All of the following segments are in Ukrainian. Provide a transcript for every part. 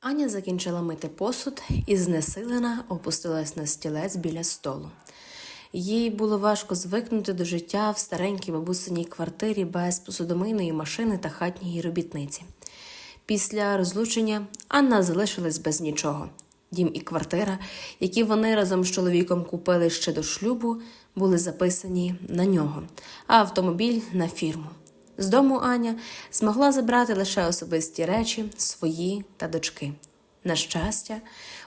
Аня закінчила мити посуд і знесилена опустилась на стілець біля столу. Їй було важко звикнути до життя в старенькій бабусиній квартирі без посудомийної машини та хатньої робітниці. Після розлучення Анна залишилась без нічого. Дім і квартира, які вони разом з чоловіком купили ще до шлюбу, були записані на нього, а автомобіль на фірму. З дому Аня змогла забрати лише особисті речі, свої та дочки. На щастя,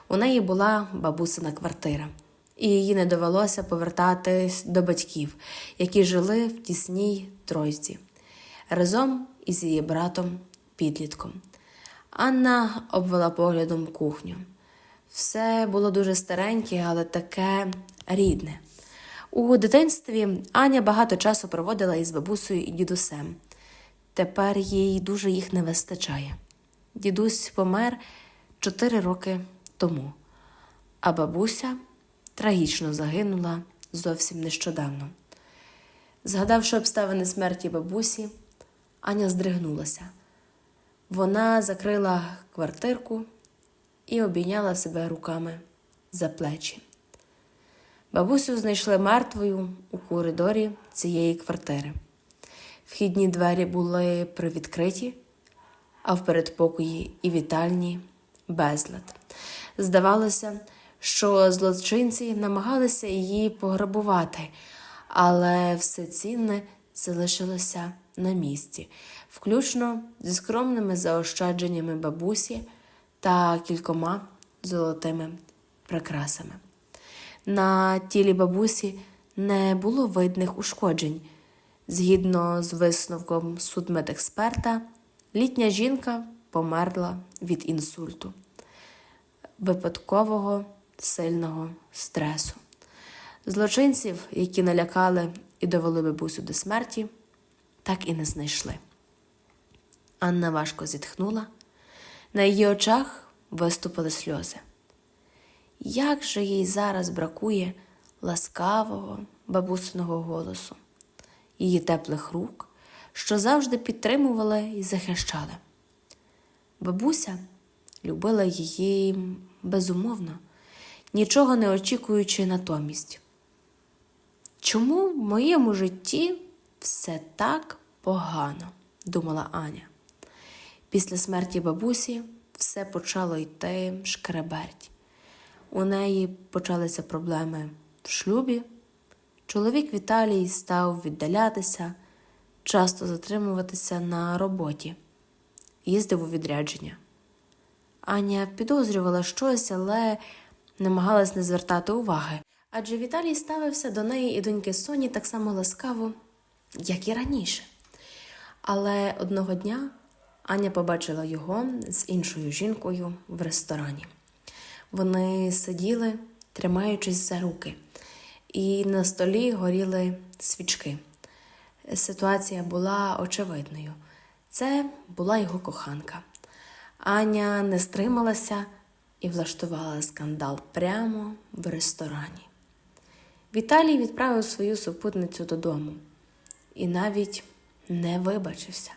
у неї була бабусина квартира, і їй не довелося повертатись до батьків, які жили в тісній тройці, разом із її братом підлітком. Анна обвела поглядом кухню. Все було дуже стареньке, але таке рідне. У дитинстві Аня багато часу проводила із бабусею і дідусем. Тепер їй дуже їх не вистачає. Дідусь помер чотири роки тому, а бабуся трагічно загинула зовсім нещодавно. Згадавши обставини смерті бабусі, Аня здригнулася. Вона закрила квартирку і обійняла себе руками за плечі. Бабусю знайшли мертвою у коридорі цієї квартири. Вхідні двері були привідкриті, а в передпокої і вітальні безлад. Здавалося, що злочинці намагалися її пограбувати, але все цінне залишилося на місці, включно зі скромними заощадженнями бабусі та кількома золотими прикрасами. На тілі бабусі не було видних ушкоджень. Згідно з висновком судмедексперта, літня жінка померла від інсульту, випадкового сильного стресу. Злочинців, які налякали і довели бабусю до смерті, так і не знайшли. Анна важко зітхнула. На її очах виступили сльози. Як же їй зараз бракує ласкавого бабусиного голосу, її теплих рук, що завжди підтримували і захищали. Бабуся любила її безумовно, нічого не очікуючи натомість. Чому в моєму житті все так погано? думала Аня. Після смерті бабусі все почало йти шкреберть. У неї почалися проблеми в шлюбі. Чоловік Віталій став віддалятися, часто затримуватися на роботі, їздив у відрядження. Аня підозрювала щось, але намагалась не звертати уваги, адже Віталій ставився до неї і доньки Соні так само ласкаво, як і раніше. Але одного дня Аня побачила його з іншою жінкою в ресторані. Вони сиділи, тримаючись за руки, і на столі горіли свічки. Ситуація була очевидною. Це була його коханка. Аня не стрималася і влаштувала скандал прямо в ресторані. Віталій відправив свою супутницю додому і навіть не вибачився.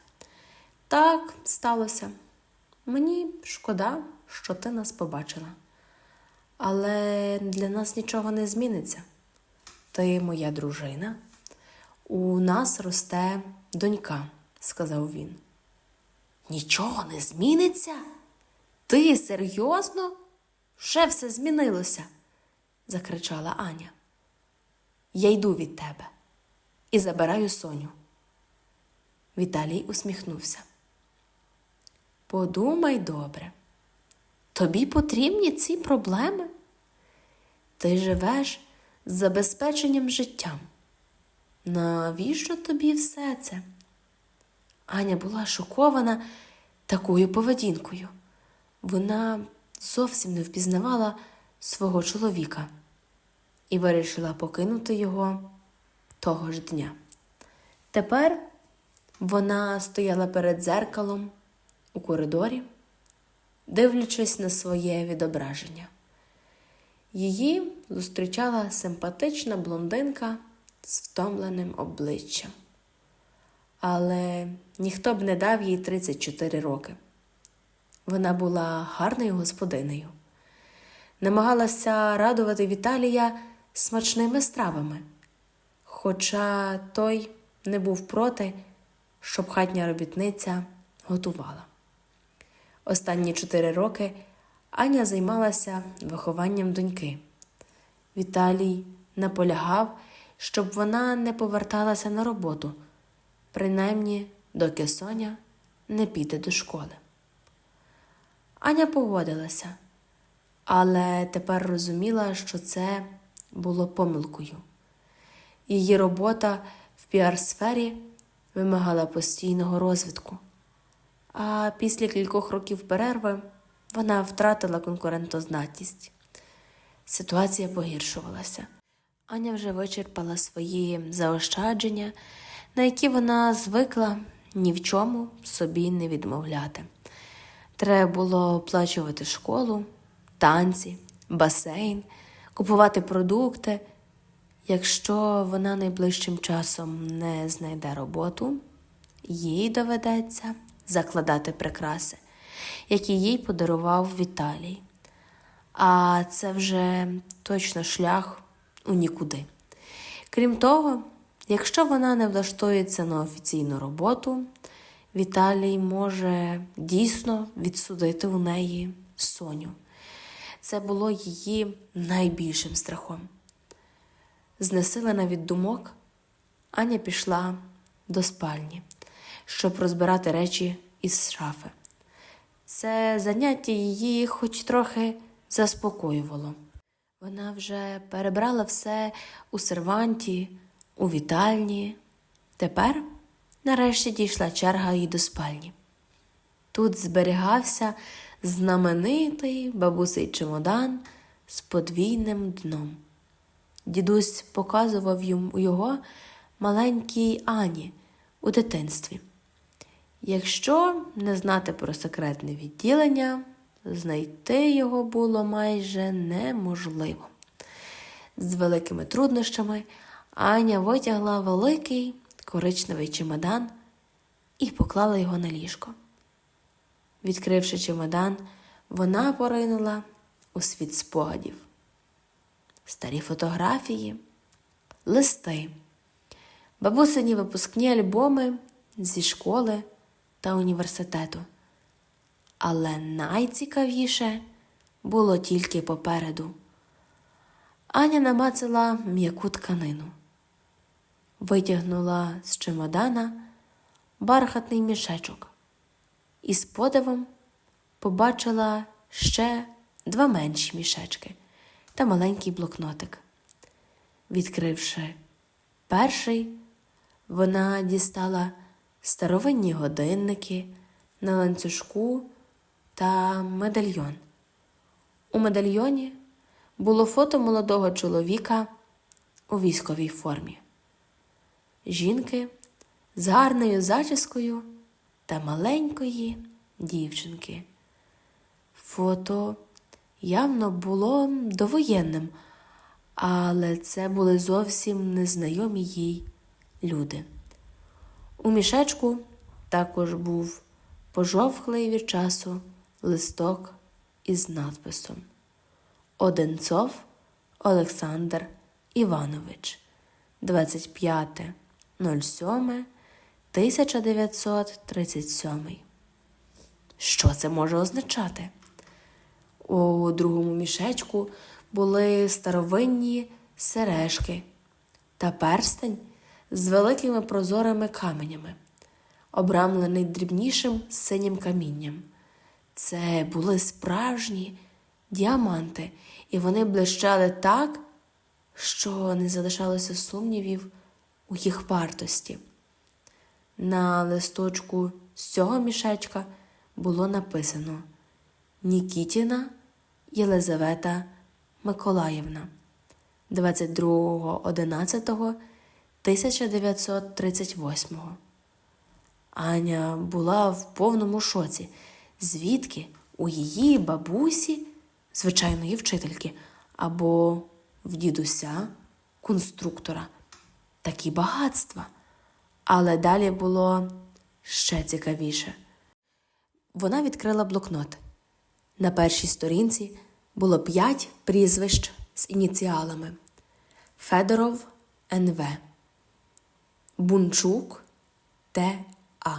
Так сталося. Мені шкода, що ти нас побачила. Але для нас нічого не зміниться. Ти моя дружина. У нас росте донька, сказав він. Нічого не зміниться? Ти серйозно? Ще все змінилося, закричала Аня. Я йду від тебе і забираю Соню. Віталій усміхнувся. Подумай добре. Тобі потрібні ці проблеми? Ти живеш з забезпеченням життям. Навіщо тобі все це? Аня була шокована такою поведінкою. Вона зовсім не впізнавала свого чоловіка і вирішила покинути його того ж дня. Тепер вона стояла перед дзеркалом у коридорі дивлячись на своє відображення. Її зустрічала симпатична блондинка з втомленим обличчям. Але ніхто б не дав їй 34 роки. Вона була гарною господинею. Намагалася радувати Віталія смачними стравами, хоча той не був проти, щоб хатня робітниця готувала. Останні чотири роки Аня займалася вихованням доньки. Віталій наполягав, щоб вона не поверталася на роботу, принаймні доки Соня не піде до школи. Аня погодилася, але тепер розуміла, що це було помилкою. Її робота в піар-сфері вимагала постійного розвитку, а після кількох років перерви вона втратила конкурентоздатність. Ситуація погіршувалася. Аня вже вичерпала свої заощадження, на які вона звикла ні в чому собі не відмовляти. Треба було оплачувати школу, танці, басейн, купувати продукти. Якщо вона найближчим часом не знайде роботу, їй доведеться закладати прикраси, які їй подарував Віталій. А це вже точно шлях у нікуди. Крім того, якщо вона не влаштується на офіційну роботу, Віталій може дійсно відсудити у неї Соню. Це було її найбільшим страхом. Знесилена від думок, Аня пішла до спальні, щоб розбирати речі із шафи. Це заняття її хоч трохи заспокоювало. Вона вже перебрала все у серванті, у вітальні. Тепер, нарешті, дійшла черга їй до спальні. Тут зберігався знаменитий бабусей чемодан з подвійним дном. Дідусь показував йому його маленькій Ані у дитинстві. Якщо не знати про секретне відділення, знайти його було майже неможливо. З великими труднощами Аня витягла великий коричневий чемодан і поклала його на ліжко. Відкривши чемодан, вона поринула у світ спогадів. Старі фотографії, листи, бабусині випускні альбоми зі школи та університету. Але найцікавіше було тільки попереду. Аня намацала м'яку тканину, витягнула з чемодана бархатний мішечок і з подивом побачила ще два менші мішечки та маленький блокнотик. Відкривши перший, вона дістала старовинні годинники на ланцюжку та медальйон. У медальйоні було фото молодого чоловіка у військовій формі, жінки з гарною зачіскою та маленької дівчинки. Фото явно було довоєнним, але це були зовсім незнайомі їй люди. У мішечку також був пожовклий від часу листок із надписом Одинцов Олександр Іванович 25.07.1937. Що це може означати? У другому мішечку були старовинні сережки та перстень з великими прозорими каменями, обрамлений дрібнішим синім камінням. Це були справжні діаманти, і вони блищали так, що не залишалося сумнівів у їх вартості. На листочку з цього мішечка було написано Нікітіна Єлизавета Миколаївна 22.11.1938. Аня була в повному шоці, звідки у її бабусі, звичайної вчительки, або в дідуся, конструктора, такі багатства. Але далі було ще цікавіше. Вона відкрила блокнот. На першій сторінці було п'ять прізвищ з ініціалами: Федоров НВ, Бунчук Т.А.,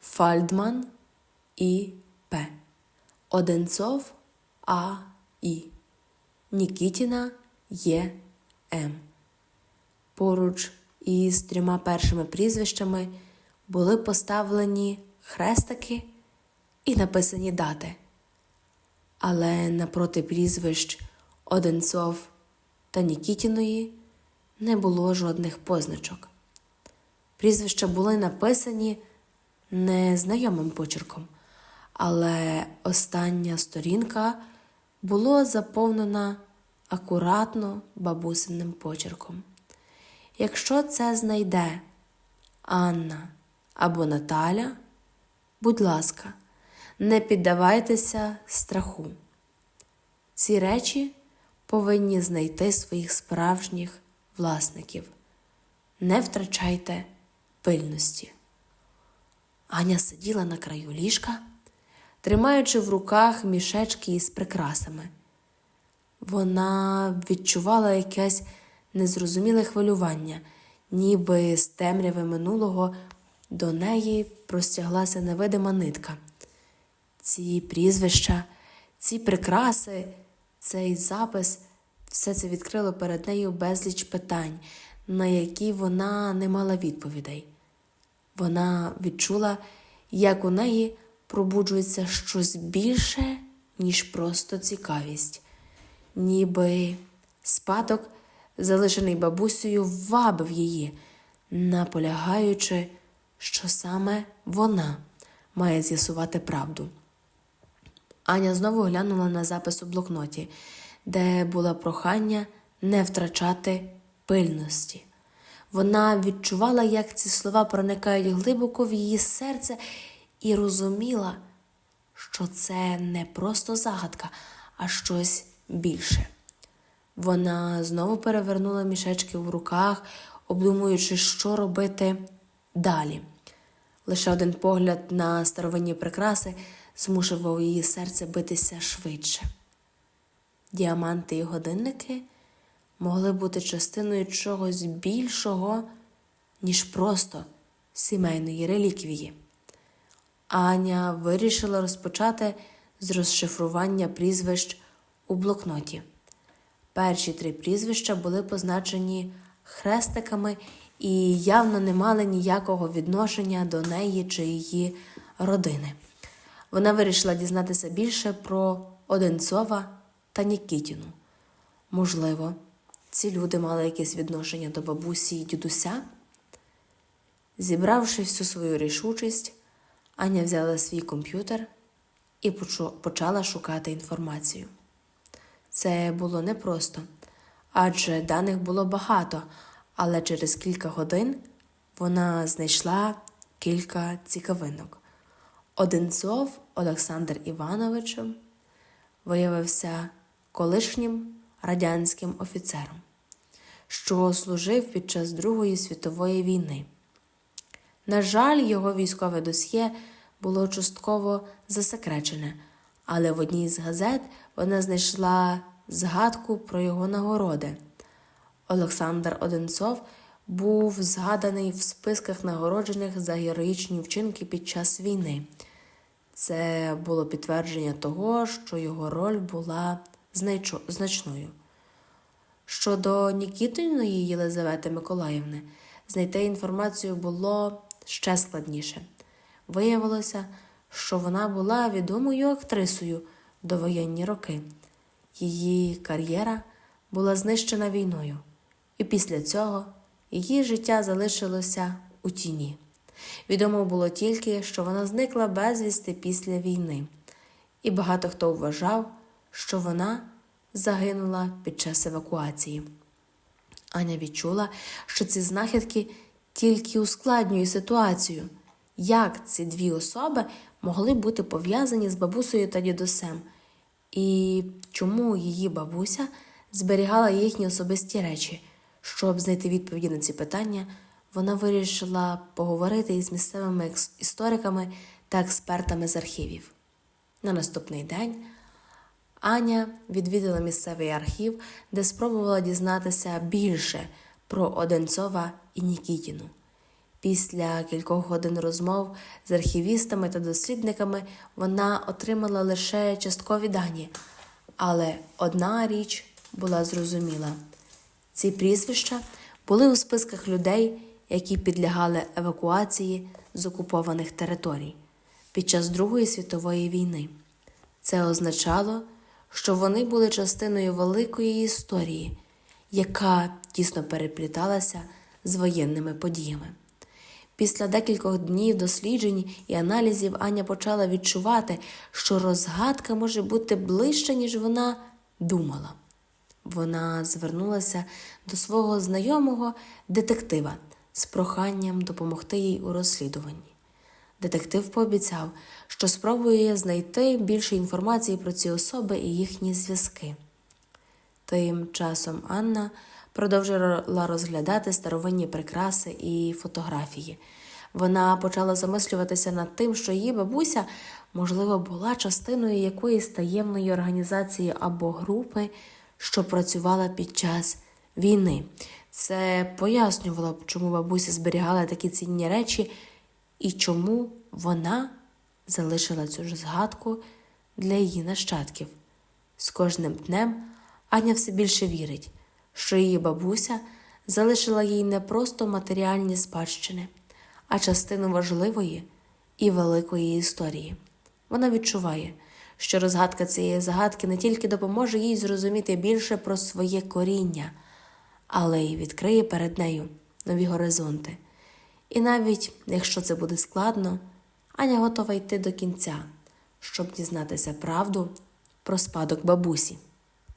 Фальдман І.П., Одинцов А.І., Нікітіна Є.М. Поруч із трьома першими прізвищами були поставлені хрестики і написані дати. Але напроти прізвищ Одинцов та Нікітіної не було жодних позначок. Прізвища були написані незнайомим почерком, але остання сторінка була заповнена акуратно бабусиним почерком. Якщо це знайде Анна або Наталя, будь ласка, не піддавайтеся страху. Ці речі повинні знайти своїх справжніх власників. Не втрачайте пильності. Аня сиділа на краю ліжка, тримаючи в руках мішечки із прикрасами. Вона відчувала якесь незрозуміле хвилювання, ніби з темряви минулого до неї простяглася невидима нитка. Ці прізвища, ці прикраси, цей запис все це відкрило перед нею безліч питань, на які вона не мала відповідей. Вона відчула, як у неї пробуджується щось більше, ніж просто цікавість, ніби спадок, залишений бабусею, вабив її, наполягаючи, що саме вона має з'ясувати правду. Аня знову глянула на запис у блокноті, де було прохання не втрачати пильності. Вона відчувала, як ці слова проникають глибоко в її серце, і розуміла, що це не просто загадка, а щось більше. Вона знову перевернула мішечки в руках, обдумуючи, що робити далі. Лише один погляд на старовинні прикраси змушував її серце битися швидше. Діаманти і годинники могли бути частиною чогось більшого, ніж просто сімейної реліквії. Аня вирішила розпочати з розшифрування прізвищ у блокноті. Перші три прізвища були позначені хрестиками і явно не мали ніякого відношення до неї чи її родини. Вона вирішила дізнатися більше про Одинцова та Нікітіну. Можливо, ці люди мали якесь відношення до бабусі і дідуся. Зібравши всю свою рішучість, Аня взяла свій комп'ютер і почала шукати інформацію. Це було непросто, адже даних було багато, але через кілька годин вона знайшла кілька цікавинок. Одинцов Олександр Івановичем виявився колишнім радянським офіцером, що служив під час Другої світової війни. На жаль, його військове досьє було частково засекречене, але в одній з газет вона знайшла згадку про його нагороди. Олександр Одинцов був згаданий в списках нагороджених за героїчні вчинки під час війни. Це було підтвердження того, що його роль була значною. Щодо Нікітиної Єлизавети Миколаївни, знайти інформацію було ще складніше. Виявилося, що вона була відомою актрисою до воєнні роки. Її кар'єра була знищена війною, і після цього її життя залишилося у тіні. Відомо було тільки, що вона зникла безвісти після війни, і багато хто вважав, що вона загинула під час евакуації. Аня відчула, що ці знахідки тільки ускладнюють ситуацію, як ці дві особи могли бути пов'язані з бабусею та дідусем, і чому її бабуся зберігала їхні особисті речі. Щоб знайти відповіді на ці питання, вона вирішила поговорити із місцевими істориками та експертами з архівів. На наступний день Аня відвідала місцевий архів, де спробувала дізнатися більше про Одинцова і Нікітіну. Після кількох годин розмов з архівістами та дослідниками вона отримала лише часткові дані, але одна річ була зрозуміла: ці прізвища були у списках людей, які підлягали евакуації з окупованих територій під час Другої світової війни. Це означало, що вони були частиною великої історії, яка тісно перепліталася з воєнними подіями. Після декількох днів досліджень і аналізів Аня почала відчувати, що розгадка може бути ближче, ніж вона думала. Вона звернулася до свого знайомого детектива з проханням допомогти їй у розслідуванні. Детектив пообіцяв, що спробує знайти більше інформації про ці особи і їхні зв'язки. Тим часом Анна продовжила розглядати старовинні прикраси і фотографії. Вона почала замислюватися над тим, що її бабуся, можливо, була частиною якоїсь таємної організації або групи, що працювала під час війни. Це пояснювало чому бабуся зберігала такі цінні речі і чому вона залишила цю ж згадку для її нащадків. З кожним днем Аня все більше вірить, що її бабуся залишила їй не просто матеріальні спадщини, а частину важливої і великої історії. Вона відчуває, що розгадка цієї загадки не тільки допоможе їй зрозуміти більше про своє коріння, але й відкриє перед нею нові горизонти. І навіть якщо це буде складно, Аня готова йти до кінця, щоб дізнатися правду про спадок бабусі.